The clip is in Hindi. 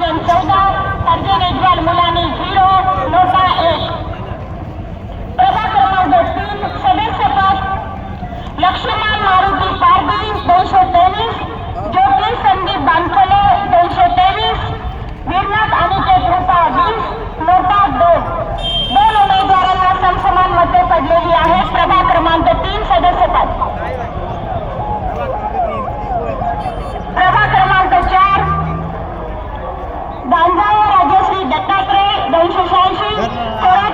महाजन चौदह अर्जुन इजवाल मुलानी ज़ीरो, नोटा एक। प्रभाग क्रमांक तीन, सदस्य पद लक्ष्मण पारदी दो सौ तेईस, ज्योति, संदीप बांधफले गांजाव राजश्री दत्तात्रय दोनशे शहाऐंशी